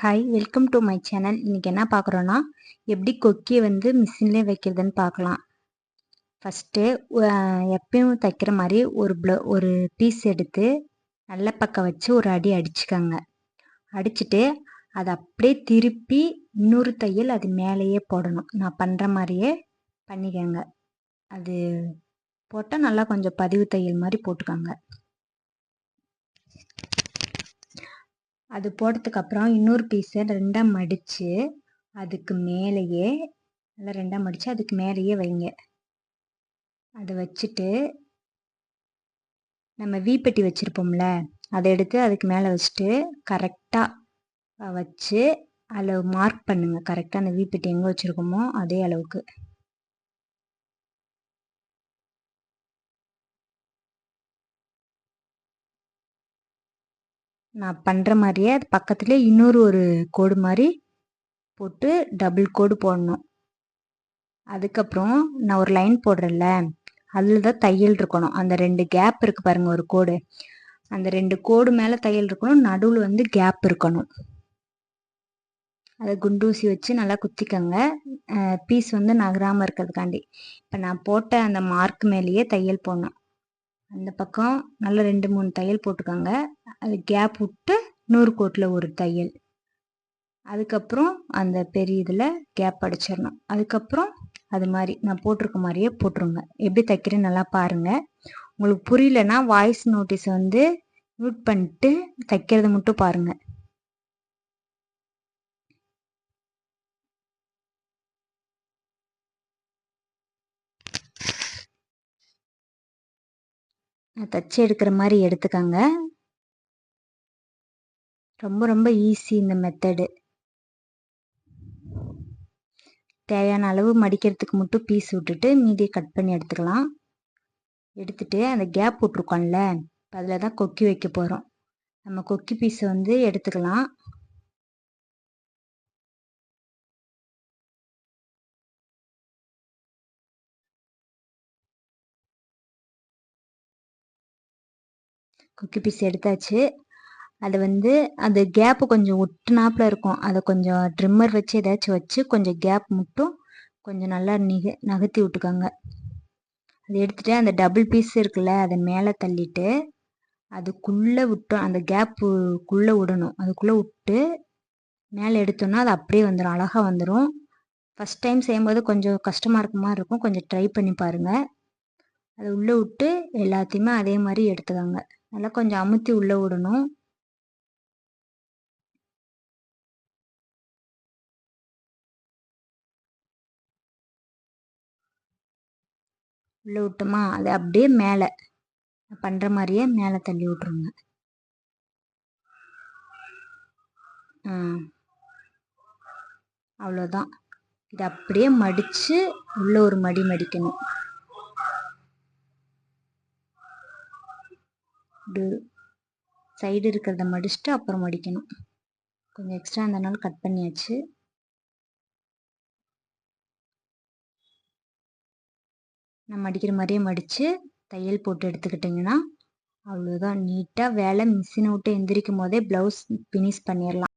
Hi welcome to my channel இன்றைக்கி என்ன பார்க்குறோன்னா எப்படி கொக்கியை வந்து மிஷின்லேயே வைக்கிறதுன்னு பார்க்கலாம். ஃபஸ்ட்டு எப்பயும் தைக்கிற மாதிரி ஒரு ப்ள ஒரு பீஸ் எடுத்து நல்ல பக்கம் வச்சு ஒரு அடி அடிச்சுக்கோங்க. அடிச்சுட்டு அதை அப்படியே திருப்பி இன்னொரு தையல் அது மேலேயே போடணும். நான் பண்ணுற மாதிரியே பண்ணிக்கோங்க. அது போட்டால் நல்லா கொஞ்சம் பதிவு தையல் மாதிரி போட்டுக்கோங்க. அது போட்டதுக்கப்புறம் இன்னொரு பீஸை ரெண்டாக மடித்து அதுக்கு மேலேயே நல்லா ரெண்டாக மடித்து அதுக்கு மேலேயே வைங்க. அதை வச்சுட்டு நம்ம வீப்பெட்டி வச்சுருப்போம்ல அதை எடுத்து அதுக்கு மேலே வச்சுட்டு கரெக்டாக வச்சு அளவு மார்க் பண்ணுங்கள் கரெக்டாக அந்த வீப்பெட்டி எங்கே வச்சுருக்கோமோ அதே அளவுக்கு. நான் பண்ணுற மாதிரியே அது பக்கத்துலேயே இன்னொரு ஒரு கோடு மாதிரி போட்டு டபுள் கோடு போடணும். அதுக்கப்புறம் நான் ஒரு லைன் போடுறேன்ல அதில் தான் தையல் இருக்கணும். அந்த ரெண்டு கேப் இருக்குது பாருங்கள் ஒரு கோடு. அந்த ரெண்டு கோடு மேலே தையல் இருக்கணும் நடுவில் வந்து கேப் இருக்கணும். அதை குண்டூசி வச்சு நல்லா குத்திக்கங்க. பீஸ் வந்து நகராமல் இருக்கிறதுக்காண்டி. இப்போ நான் போட்ட அந்த மார்க் மேலேயே தையல் போடணும். அந்த பக்கம் நல்லா ரெண்டு மூணு தையல் போட்டுக்கோங்க. அது கேப் விட்டு நூறு கோட்டில் ஒரு தையல். அதுக்கப்புறம் அந்த பெரிய இதில் கேப் அடிச்சிடணும். அதுக்கப்புறம் அது மாதிரி நான் போட்டிருக்க மாதிரியே போட்டுருங்க. எப்படி தைக்கிறேன்னு நல்லா பாருங்கள் உங்களுக்கு புரியலன்னா வாய்ஸ் நோட்டீஸ் வந்து மியூட் பண்ணிட்டு தைக்கிறத மட்டும் பாருங்கள் தச்சு எடுக்கிற மாதிரி எடுத்துக்கோங்க. ரொம்ப ரொம்ப ஈஸி இந்த மெத்தடு. தேவையான அளவு மடிக்கிறதுக்கு மட்டும் பீஸ் விட்டுட்டு மீதியை கட் பண்ணி எடுத்துக்கலாம். எடுத்துட்டு அந்த கேப் விட்ருக்கோம்ல அதில் தான் கொக்கி வைக்க போகிறோம் நம்ம கொக்கி பீஸை வந்து எடுத்துக்கலாம். குக்கி பீஸ் எடுத்தாச்சு. அது வந்து அந்த கேப்பு கொஞ்சம் ஒட்டுனாப்பில் இருக்கும். அதை கொஞ்சம் ட்ரிம்மர் வச்சு ஏதாச்சும் வச்சு கொஞ்சம் கேப் மட்டும் கொஞ்சம் நல்லா நிக நகர்த்தி விட்டுக்கோங்க. அதை எடுத்துட்டு அந்த டபுள் பீஸ் இருக்குல்ல அதை மேலே தள்ளிட்டு அதுக்குள்ளே விட்டோம் அந்த கேப்புக்குள்ளே விடணும். அதுக்குள்ளே விட்டு மேலே எடுத்தோன்னா அது அப்படியே வந்துடும் அழகாக வந்துடும் ஃபஸ்ட் டைம் செய்யும்போது கொஞ்சம் கஷ்டமாக இருக்க மாதிரி இருக்கும். கொஞ்சம் ட்ரை பண்ணி பாருங்கள் அதை உள்ளே விட்டு எல்லாத்தையுமே அதே மாதிரி எடுத்துக்கோங்க. நல்லா கொஞ்சம் அமுத்தி உள்ளே விடணும். உள்ளே விட்டோமா? அதை அப்படியே மேலே. பண்ணுற மாதிரியே மேலே தள்ளி விட்ருங்க அவ்வளோதான். இதை அப்படியே மடித்து உள்ளே ஒரு மடி மடிக்கணும். இப்படி சைடு இருக்கிறத மடிச்சுட்டு அப்புறம் மடிக்கணும். கொஞ்சம் எக்ஸ்ட்ரா இருந்தனால கட் பண்ணியாச்சு. நான் மடிக்கிற மாதிரியே மடித்து தையல் போட்டு எடுத்துக்கிட்டிங்கன்னா அவ்வளோதான் நீட்டாக வேலை மிஷினை விட்டு எந்திரிக்கும் போதே ப்ளவுஸ் ஃபினிஷ் பண்ணிடலாம்